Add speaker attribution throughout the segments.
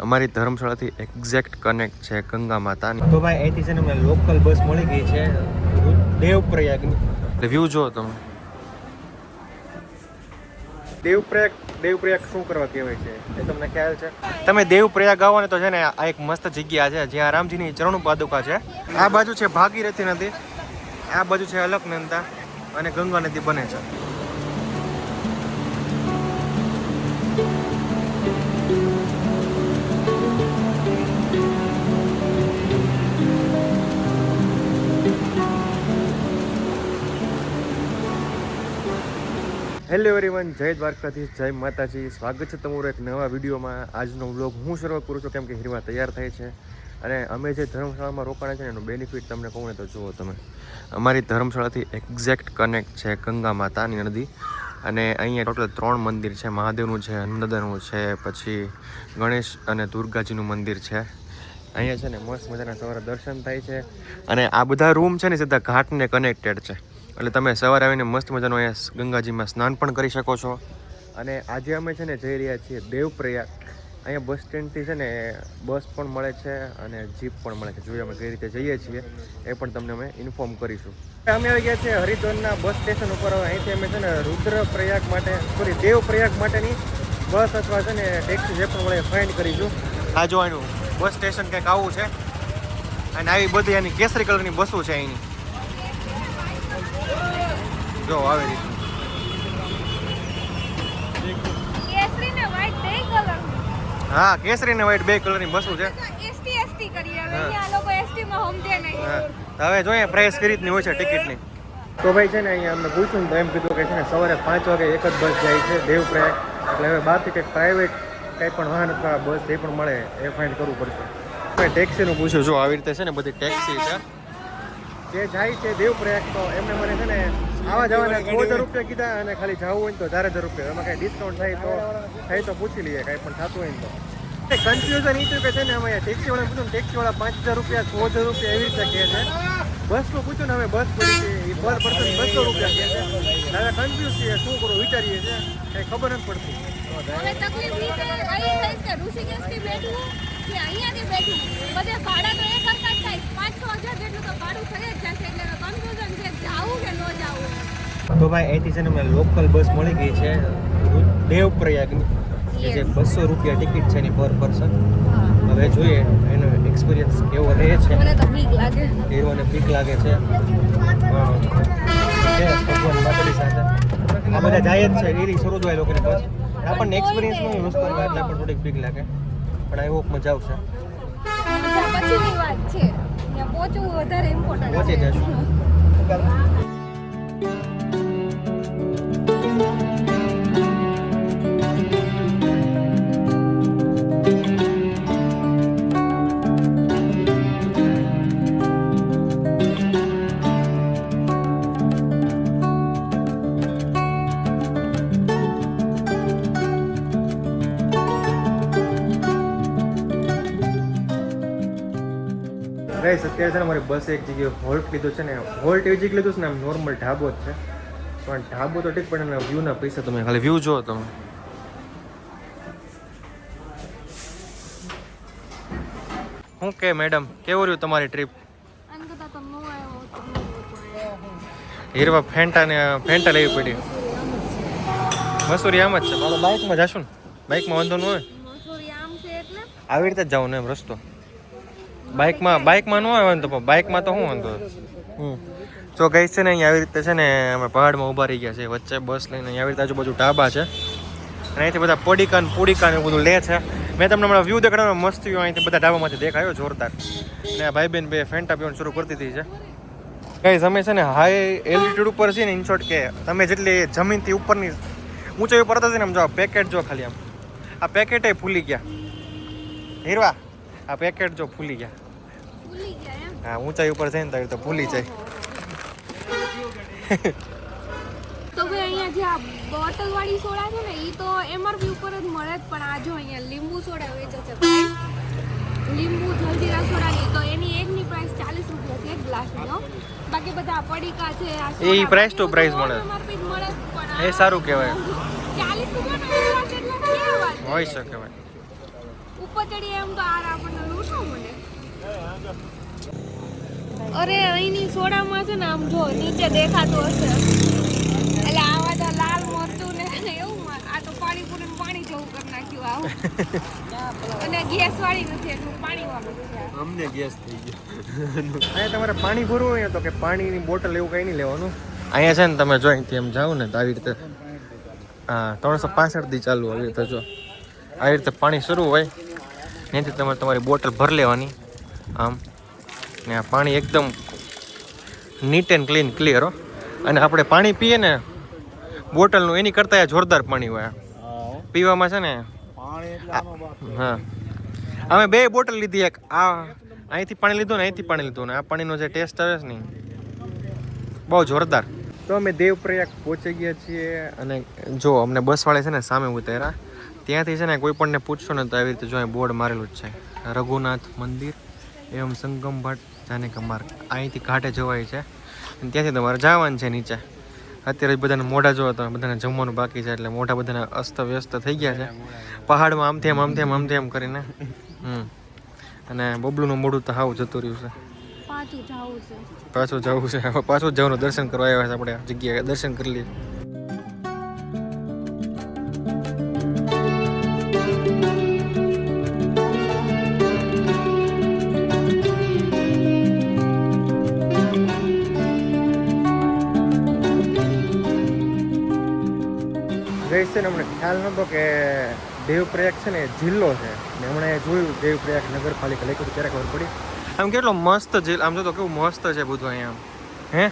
Speaker 1: અમારી ધર્મશાળાથી exact connect છે ગંગા માતાની.
Speaker 2: તો ભાઈ અહીંથી છે ને અમને લોકલ બસ મળી ગઈ છે દેવપ્રયાગની
Speaker 1: વ્યૂ જો તમે.
Speaker 2: દેવપ્રયાગ દેવપ્રયાગ શું કરવા કહેવાય છે? એ તમને ખ્યાલ છે?
Speaker 1: તમે દેવપ્રયાગ આવો ને તો છે ને આ એક મસ્ત જગ્યા છે જ્યાં રામજીની ચરણ પાદુકા છે. આ બાજુ છે ભાગીરથી નદી આ બાજુ છે અલકનંદા અને ગંગા નદી બને છે. હેલો એવરીવન જય દ્વારકાથી જય માતાજી. સ્વાગત છે તમારું એક નવા વિડીયોમાં. આજનો વ્લોગ હું શરૂઆત કરું છું કેમ કે હીરવા તૈયાર થાય છે. અને અમે જે ધર્મશાળામાં રોકાણા છે એનું બેનિફિટ તમને કહું ને તો જુઓ તમે. અમારી ધર્મશાળાથી એક્ઝેક્ટ કનેક્ટ છે ગંગા માતાની નદી. અને અહીંયા ટોટલ ત્રણ મંદિર છે. મહાદેવનું છે નર્મદાનું છે, પછી ગણેશ અને દુર્ગાજીનું મંદિર છે. અહીંયા છે ને મસ્ત મજાના સવારે દર્શન થાય છે. અને આ બધા રૂમ છે ને, સીધા ઘાટને કનેક્ટેડ છે. એટલે તમે સવારે આવીને મસ્ત મજાનું અહીંયા ગંગાજીમાં સ્નાન પણ કરી શકો છો. અને આજે અમે છે ને જઈ રહ્યા છીએ દેવપ્રયાગ. અહીંયા બસ સ્ટેન્ડથી છે ને બસ પણ મળે છે અને જીપ પણ મળે છે. જોઈએ અમે કઈ રીતે જઈએ છીએ એ પણ તમને અમે ઇન્ફોર્મ કરીશું. અમે આવી ગયા છીએ હરિદ્વારના બસ સ્ટેશન ઉપર. અહીંથી અમે છે ને રુદ્રપ્રયાગ માટે સોરી દેવપ્રયાગ માટેની બસ અથવા છે ને ટેક્સી જે પણ મળે ફાઇન્ડ કરીશું. આ જોવાનું બસ સ્ટેશન કંઈક આવું છે. અને આવી બધી એની કેસરી કલરની બસો છે અહીંની. જો આવી રીતે
Speaker 3: કેસરી ને white બે colour.
Speaker 1: હા કેસરી ને વ્હાઈટ બે કલરની બસો છે
Speaker 3: હવે.
Speaker 1: હા.
Speaker 3: અહીંયા આ લોકો ST માં સમજે નહીં.
Speaker 1: હવે જોઈએ પ્રાઇસ કરી રીતની હોય છે ટિકિટની તો ભાઈ છે ને અહીંયા અમને પૂછ્યું તો એમ કીધું કે છે ને સવારે પાંચ વાગે એક જ બસ જાય છે દેવપ્રયાગ એટલે હવે બહારથી કંઈક પ્રાઇવેટ કંઈ પણ વાહન અથવા બસ જે પણ મળે એ ફાઇન્ડ કરવું પડશે ભાઈ ટેક્સીનું પૂછ્યું જો આવી રીતે છે ને બધી ટેક્સી છે જે જાય છે દેવપ્રયાગ તો એમને મને છે ને આવા જવાના છ હજાર રૂપિયા કીધા અને ખાલી જવું હોય તો ચાર હજાર રૂપિયા એમાં કાંઈ ડિસ્કાઉન્ટ થાય તો થાય તો પૂછી લઈએ, કાંઈ પણ થતું હોય તો કન્ફ્યુઝન એ કે છે ને અમે ટેક્સી વાળા પૂછ્યું ટેક્સી વાળા પાંચ હજાર રૂપિયા છ હજાર રૂપિયા એવી રીતે કહે છે બસનું પૂછ્યું ને હવે બસ પડી પર પર્સન બસો રૂપિયા કહે છે હવે કન્ફ્યુઝ છીએ, શું કરવું વિચારીએ છીએ કંઈ ખબર નથી પડતી
Speaker 3: બેઠવું. બધે ભાડા તો એક જ થાય. પાંચસો હજાર જેટલું તો ભાડું થઈ જ જશે. એટલે હવે
Speaker 2: તો ભાઈ અહીંથી છે ને અમને લોકલ બસ મળી ગઈ છે દેવપ્રયાગની કે જે બસો રૂપિયા ટિકિટ છે એની પર પર્સન હવે જોઈએ એનો એક્સપિરિયન્સ કેવો રહે છે.
Speaker 3: મને તો બીક લાગે.
Speaker 2: હીરોને બીક લાગે છે. ભગવાન માતાજી સાથે. આ બધા જાય જ છે રીલી શરૂ થાય લોકોની બસ. આપણને એક્સપિરિયન્સ નહીં. વસ્તુ એટલે આપણને થોડીક બીક લાગે. પણ આઈ હોપ મજા આવશે.
Speaker 3: પછીની વાત છે. ત્યાં પહોંચવું વધારે ઇમ્પોર્ટન્ટ
Speaker 2: પહોંચી જશું. Cảm. ગાઈસ અત્યારે છે ને મારી બસ એક જગ્યાએ હોલ્ટ લીધો છે ને હોલ્ટ એવી જગ્યાએ લીધું છે ને આમ નોર્મલ ઢાબો જ છે. પણ ઢાબો તો ઠીક પણ એના વ્યૂના પૈસા તમે ખાલી વ્યૂ જો તમે. શું કે મેડમ કેવું રહ્યું તમારી ટ્રીપ
Speaker 3: ન ન.
Speaker 1: હીરવા ફેન્ટા ને ફેન્ટા લેવી પડી. મસૂરી આમ જ છે. બાઇકમાં જાશું ને? બાઇકમાં વાંધો ન હોય? આવી રીતે જ જવું ને એમ રસ્તો. બાઇકમાં બાઇકમાં ન આવે વાંધો પણ બાઇકમાં તો શું વાંધો? હમ. જો ગઈ છે ને અહીંયા આવી રીતે છે ને અમે પહાડમાં ઊભા રહી ગયા છે વચ્ચે બસ લઈને અહીંયા આવી રીતે આજુબાજુ ઢાબા છે. અને અહીંથી બધા પોડીકાન, પૂડીકાન એવું બધું લે છે. મેં તમને હમણાં વ્યૂ દેખાડવાનો મસ્ત વ્યૂ અહીંથી બધા ઢાબામાંથી દેખાયો, જોરદાર. અને ભાઈ બેન બે ફેન્ટા પીવાનું શરૂ કરી દીધી છે. કઈ તમે છે ને હાઈ એલ્ટિટ્યુડ ઉપર છે ને ઇન શોર્ટ કે તમે જેટલી જમીનથી ઉપરની ઊંચાઈ ઉપર હતા ને, આમ જો પેકેટ જો ખાલી આમ. આ પેકેટ ફૂલી ગયા. હીરવા, આ પેકેટ જો
Speaker 3: ભૂલી ગયા.
Speaker 1: હા ઊંચાઈ ઉપર છે ને તો તો ભૂલી જાય.
Speaker 3: તો ભાઈ અહીંયા જે આ બોટલ વાળી સોડા છે ને એ તો એમઆરપી ઉપર જ મળે જ પણ આ જો અહીંયા લીંબુ સોડા વેચે છે લીંબુ જલજીરા સોડાની તો એની એકની પ્રાઇસ ચાલીસ રૂપિયા છે એક ગ્લાસની બાકી બધા પડીકા છે
Speaker 1: એ
Speaker 3: પ્રાઇસ
Speaker 1: ટુ
Speaker 3: તો
Speaker 1: મળે. એ સારું કહેવાય.
Speaker 3: ચાલીસ રૂપિયા?
Speaker 1: હોઈ શકે ભાઈ.
Speaker 3: ઉપર ચડી એમ તો આર આપણને લૂંટવા મળે. અરે અહીંની સોડામાં છે ને આમ જો નીચે દેખાતું હશે. એટલે આવા તો લાલ મરચું ને એવું આ તો પાણીપુરી પાણી જેવું કરી નાખ્યું આવું. અને ગેસ વાળી નથી એટલું પાણી વાળું છે.
Speaker 1: અમને ગેસ થઈ ગયો. અહીંયા તમારે પાણી ભરવું હોય તો કે પાણીની બોટલ એવું કંઈ નહીં લેવાનું. અહીંયા છે ને તમે જો અહીંથી એમ જાઓ ને તો આવી રીતે હા ત્રણસો પાસઠથી ચાલુ આવી રીતે જો. આવી રીતે પાણી શરૂ હોય ત્યાંથી તમારે તમારી બોટલ ભરી લેવાની. આમ ને આ પાણી એકદમ નીટ એન્ડ ક્લીન ક્લિયર હો. અને આપણે પાણી પીએ ને બોટલનું એની કરતાં જોરદાર પાણી હોય. પીવામાં છે ને હા. અમે બે બોટલ લીધી એક આ અહીંથી પાણી લીધું ને અહીંથી પાણી લીધું ને. આ પાણીનો જે ટેસ્ટ આવે છે ને બહુ જોરદાર. તો અમે દેવપ્રયાગ પહોંચી ગયા છીએ. અને જો અમને બસવાળે છે ને સામે ઉતાર્યા. ત્યાંથી છે ને કોઈ પણને પૂછશો ને તો આવી રીતે જો અહીં બોર્ડ મારેલું જ છે. રઘુનાથ મંદિર. એવમ સંગમ ભટ્ટ જાનેકા માર્ગ અહીંથી ઘાટે જવાય છે. અને ત્યાંથી તમારે જવાનું છે નીચે. અત્યારે બધાને મોઢા જોવા તો બધાને જમવાનું બાકી છે એટલે મોઢા બધાને અસ્ત વ્યસ્ત થઈ ગયા છે. પહાડમાં આમથી આમ આમથી આમ આમથી આમ કરીને. હમ. અને બબલુનું મોઢું તો હાવ જતું રહ્યું છે.
Speaker 3: પાછું જવું છે.
Speaker 1: પાછું જવું છે. પાછું જવાનું દર્શન કરવા આવ્યા છે આપણે. આ જગ્યાએ દર્શન કરી લઈએ. નહોતો કે દેવપ્રયાગ છે ને જિલ્લો છે. ને હમણાં જોયું દેવપ્રયાગ નગરપાલિકા લખ્યું હતું ત્યારે ખબર પડી? આમ કેટલો મસ્ત જિલ્લો, આમ તો કેવું મસ્ત છે બધું અહીંયા આમ. હે?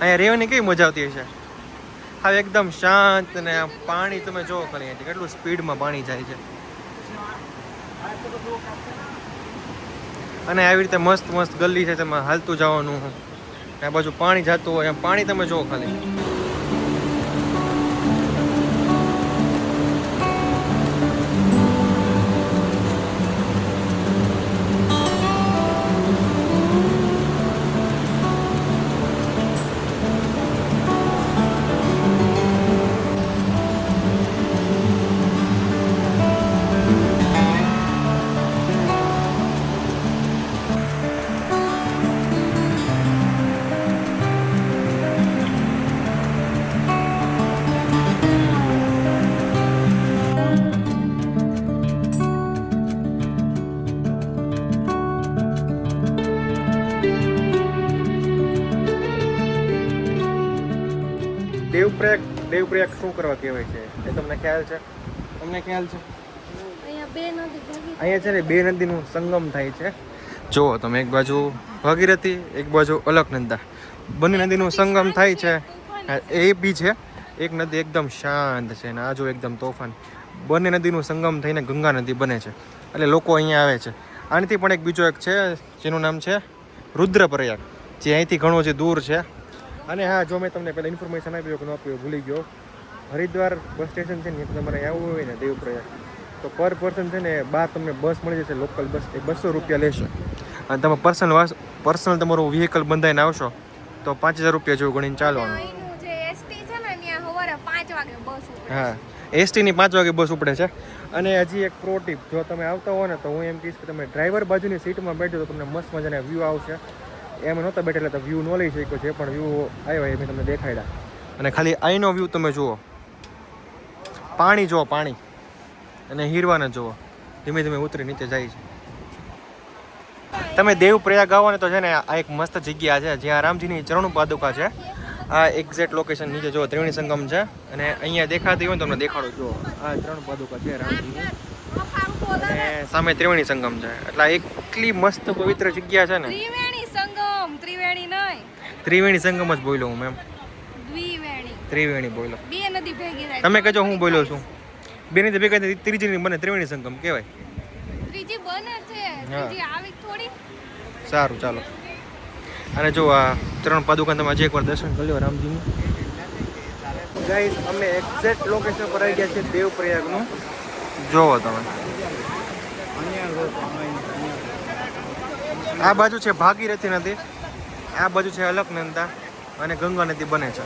Speaker 1: અહીંયા રહેવાની કેવી મજા આવતી હશે? હા, એકદમ શાંત ને પાણી તમે જોવો ખાલી અહીંયા કેટલું સ્પીડમાં પાણી જાય છે. અને આવી રીતે મસ્ત મસ્ત ગલી છે, તેમાં હાલતું જવાનું. આ બાજુ પાણી જતું હોય એમ પાણી તમે જોવો ખાલી. દેવપ્રયાગ દેવપ્રયાગ શું કરવા કહેવાય છે? એ તમને ખ્યાલ છે? તમને ખ્યાલ છે?
Speaker 3: અહીંયા
Speaker 1: છે ને બે નદીનું સંગમ થાય છે. જુઓ તમે એક બાજુ ભાગીરથી એક બાજુ અલકનંદા. બંને નદીનું સંગમ થાય છે. એ બી છે. એક નદી એકદમ શાંત છે અને આ જો એકદમ તોફાન. બંને નદીનું સંગમ થઈને ગંગા નદી બને છે. એટલે લોકો અહીંયા આવે છે. આનાથી પણ એક બીજો એક છે જેનું નામ છે રુદ્રપ્રયાગ. જે અહીંથી ઘણો જે દૂર છે. અને હા જો મેં તમને પહેલાં ઇન્ફોર્મેશન આપ્યું કે ન આપ્યું ભૂલી ગયો. હરિદ્વાર બસ સ્ટેશન છે ને તમારે આવવું હોય ને દેવપ્રયાગ. તો પર પર્સન છે ને બહાર તમને બસ મળી જશે લોકલ બસ એ બસો રૂપિયા લેશે. અને તમે પર્સનલ વાસ પર્સનલ તમારું વ્હીકલ બંધાઈને આવશો તો પાંચ હજાર રૂપિયા જેવું ગણીને ચાલવાનું. હા એસટીની પાંચ વાગે બસ ઉપડે છે. અને હજી એક પ્રો ટીપ જો તમે આવતા હો ને તો હું એમ કહીશ કે તમે ડ્રાઈવર બાજુની સીટમાં બેઠો તો તમને મસ્ત મજાના વ્યૂ આવશે. એમ નહોતા બેઠેલા, તો વ્યૂ ન લઈ શક્યો જે પણ વ્યૂ આવ્યો એ મેં તમને દેખાડ્યા. અને ખાલી અહીંનો વ્યૂ તમે જુઓ. પાણી જુઓ, પાણી. અને હીરવાને જુઓ. ધીમે ધીમે ઉતરી નીચે જાય છે. તમે દેવ પ્રયાગ આવો ને તો છે ને આ એક મસ્ત જગ્યા છે, જ્યાં રામજીની ચરણ પાદુકા છે. આ એક્ઝેક્ટ લોકેશન નીચે જુઓ, ત્રિવેણી સંગમ છે. અને અહીંયા દેખાતી હોય ને તમને દેખાડો, જુઓ. આ ત્રણ પાદુકા છે રામજીની. અને સામે ત્રિવેણી સંગમ છે. એટલે એટલી મસ્ત પવિત્ર જગ્યા છે ને.
Speaker 3: સંગમ ત્રિવેણી નહીં.
Speaker 1: ત્રિવેણી સંગમ જ બોલ્યો હું મેમ.
Speaker 3: દ્વિવેણી.
Speaker 1: ત્રિવેણી બોલ્યો.
Speaker 3: બે નદી ભેગી થાય.
Speaker 1: તમે કહેજો હું બોલ્યો છું. બેની નદી ભેગી થાય ત્રીજી બને ત્રિવેણી સંગમ કહેવાય.
Speaker 3: ત્રીજી બને છે. ત્રીજી આવી થોડી.
Speaker 1: સારું ચાલો. અને જો આ ત્રણ પાદુકા તમે જે એકવાર દર્શન કરી લો રામજીનું. ગાઈસ અમે એક્ઝેક્ટ લોકેશન પર આવી ગયા છે દેવપ્રયાગનું. જોવો તમે. આ બાજુ છે ભાગીરથી નદી. આ બાજુ છે અલકનંદા અને ગંગા નદી બને છે.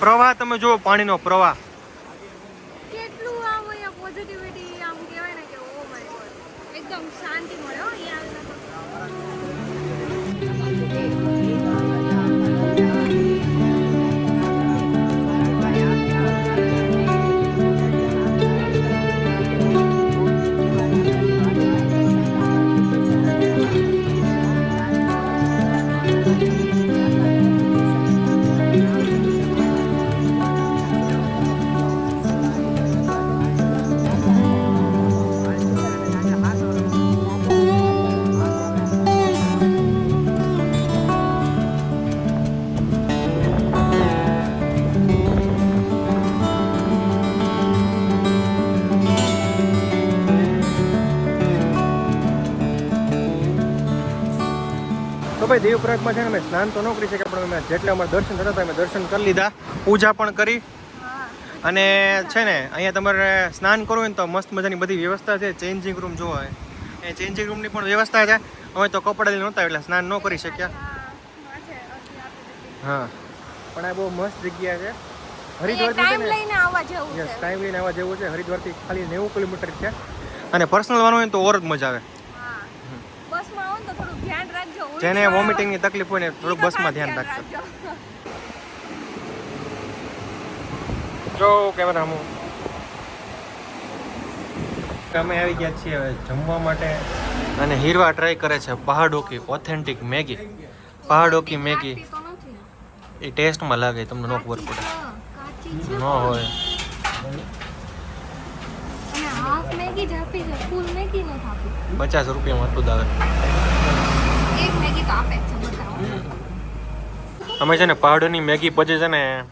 Speaker 1: પ્રવાહ તમે જુઓ, પાણીનો પ્રવાહ.
Speaker 3: કેટલું આમ પોઝિટિવિટી આમ કહેવાય ને કે ઓ એકદમ શાંતિ મળે
Speaker 1: ભાઈ દેવપ્રાગમાં છે ને અમે સ્નાન તો ન કરી શકીએ પણ અમે જેટલા અમારે દર્શન થતા હતા અમે દર્શન કરી લીધા પૂજા પણ કરી. અને છે ને અહીંયા તમારે સ્નાન કરવું હોય ને તો મસ્ત મજાની બધી વ્યવસ્થા છે ચેન્જિંગ રૂમ જોવા હોય. એ ચેન્જિંગ રૂમની પણ વ્યવસ્થા છે અમે તો કપડાં નહોતા એટલે સ્નાન ન કરી શક્યા.
Speaker 3: હા.
Speaker 1: પણ આ બહુ મસ્ત જગ્યા છે. હરિદ્વાર
Speaker 3: ટાઈમ લઈને આવવા જેવું છે.
Speaker 1: ટાઈમ લઈને આવવા જેવું છે. હરિદ્વારથી ખાલી નેવું કિલોમીટર છે. અને પર્સનલ વાનું હોય તો ઓર જ મજા આવે
Speaker 3: હા બસમાં આવો ને તો થોડું ધ્યાન રાખજો ઉલટી
Speaker 1: જેને વોમિટિંગની તકલીફ હોય ને થોડુંક બસમાં ધ્યાન રાખજો. જો કેમેરા હું અમે આવી ગયા છીએ હવે જમવા માટે. અને હીરવા ટ્રાય કરે છે પહાડોકી ઓથેન્ટિક મેગી. પહાડોકી મેગી? એ ટેસ્ટમાં લાગે તમને નો ખબર પડે.
Speaker 3: હા, કાચી છે.
Speaker 1: ન હોય. પચાસ રૂપિયામાં આટલું જ અમે છે ને પહાડોની મેગી પછી છે ને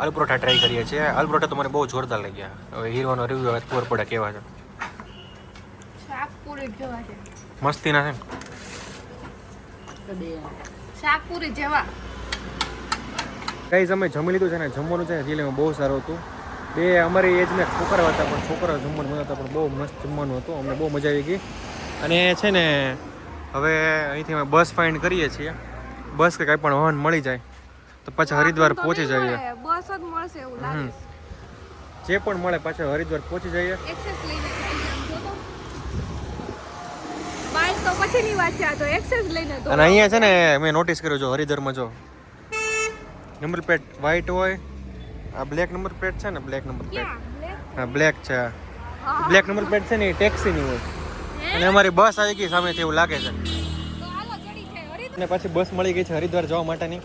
Speaker 1: આલુ પરોઠા ટ્રાય કરીએ છીએ. આલુ પરોઠા તો મને બહુ જોરદાર લાગ્યા. હવે હીરોનો રિવ્યુ ખબર પડે કેવા છે.
Speaker 3: મસ્તી ના છે?
Speaker 1: મસ્તીના છે ને.
Speaker 3: શાક પૂરી જેવા.
Speaker 1: ગાઈઝ અમે જમી લીધું છે ને જમવાનું છે ને જીલેમાં બહુ સારું હતું. બે અમારી એજના છોકરા હતા પણ છોકરા જમવાનું મજા હતા પણ બહુ મસ્ત જમવાનું હતું. અમને બહુ મજા આવી ગઈ. અને છે ને હવે અહીંથી અમે બસ ફાઇન્ડ કરીએ છીએ. બસ કે કાંઈ પણ વાહન મળી જાય તો પાછા હરિદ્વાર પહોંચી જઈએ.
Speaker 3: બસ જ મળશે એવું લાગે.
Speaker 1: જે પણ મળે પાછા હરિદ્વાર પહોંચી જઈએ.
Speaker 3: એક્સેસ લઈને તો. પછીની વાત છે આ તો એક્સેસ લઈને તો.
Speaker 1: અને અહીંયા છે ને મેં નોટિસ કર્યું જો હરિદ્વારમાં જો નંબર પ્લેટ વ્હાઈટ હોય આ બ્લેક નંબર પ્લેટ છે ને બ્લેક નંબર પ્લેટ હા બ્લેક છે બ્લેક નંબર પ્લેટ છે ને એ ટેક્સીની હોય? અને અમારી બસ આવી ગઈ સામેથી એવું લાગે છે. અને પાછી બસ મળી ગઈ છે હરિદ્વાર જવા માટેની.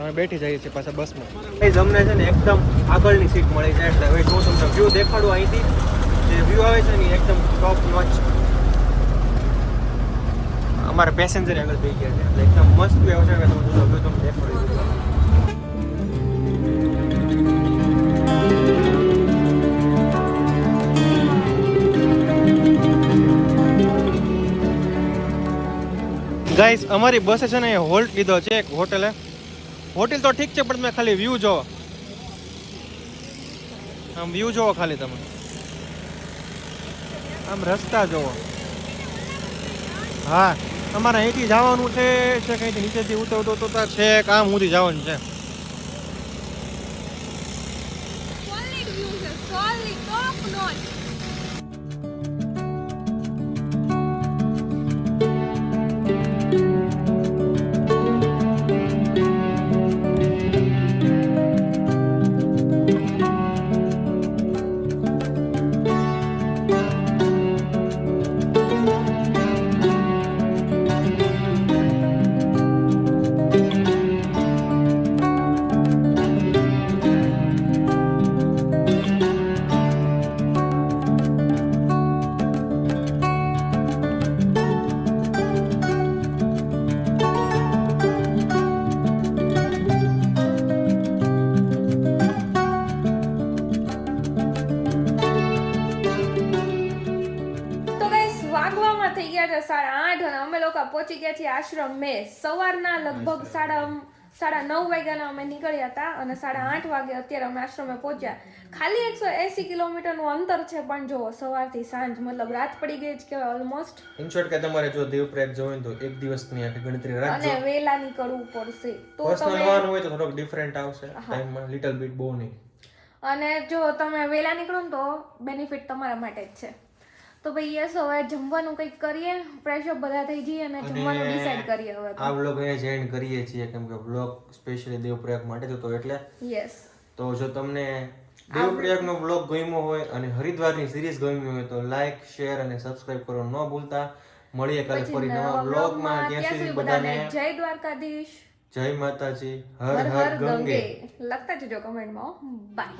Speaker 1: અમે બેઠી જઈએ છીએ પાછા બસમાં. એ અમને છે ને એકદમ આગળની સીટ મળી જાય એટલે હવે જો તમને વ્યૂ દેખાડું અહીંથી જે વ્યૂ આવે છે ને એકદમ ટોપ નોચ અમારા પેસેન્જર આગળ થઈ ગયા છે એટલે એકદમ મસ્ત વ્યવસાય તમે જોજો વ્યૂ તમને દેખાડું ગાઈસ અમારી બસે છે ને હોલ્ટ લીધો છે એક હોટેલે. હોટેલ તો ઠીક છે, પણ તમે ખાલી વ્યૂ જોવો. આમ વ્યૂ જોવો ખાલી તમે. આમ રસ્તા જોવો. હા, અમારે અહીંથી જવાનું છે છે કંઈથી નીચેથી ઉતરતો તો છે કામ સુધી જવાનું છે.
Speaker 3: સોલિડ વ્યૂ છે સોલિડ ટોપ નોચ લગભગ સાડા સાડા નવ વાગ્યાના અમે નીકળ્યા હતા અને સાડા આઠ વાગે અત્યારે અમે આશ્રમે પહોંચ્યા. ખાલી એકસો એસી કિલોમીટરનું અંતર છે પણ જો સવારથી સાંજ મતલબ રાત પડી ગઈ જ કહેવાય ઓલમોસ્ટ
Speaker 1: ઇન શોર્ટ કે તમારે જો દેવપ્રયાગ જવું હોય તો એક દિવસની આખી ગણતરી
Speaker 3: અને વેલા નીકળવું પડશે. તો
Speaker 1: પર્સનલ વાન હોય તો થોડોક ડિફરન્ટ આવશે. ટાઈમમાં લિટલ બીટ બહુ નહીં.
Speaker 3: અને જો તમે વેલા નીકળો ને તો બેનિફિટ તમારા માટે જ છે. તો ભાઈ યસ હવે જમવાનું કંઈક કરીએ ફ્રેશ અપ બધા થઈ જઈએ અને જમવાનું ડિસાઈડ કરીએ હવે
Speaker 1: આ વ્લોગ અહીંયા એન્ડ કરીએ છીએ કેમ કે વ્લોગ સ્પેશિયલી દેવપ્રયાગ માટે જ હતો એટલે.
Speaker 3: યસ
Speaker 1: તો જો તમને દેવપ્રયાગનો વ્લોગ ગમ્યો હોય અને હરિદ્વારની સિરીઝ ગમી હોય તો લાઈક શેર અને સબસ્ક્રાઇબ કરવાનું ન ભૂલતા. મળીએ કાલે ફરી નવા વ્લોગમાં ત્યાં સુધી બધાને
Speaker 3: જય દ્વારકાધીશ.
Speaker 1: જય માતાજી.
Speaker 3: હર
Speaker 1: હર હર ગંગે.
Speaker 3: લખતા જજો કમેન્ટમાં બાય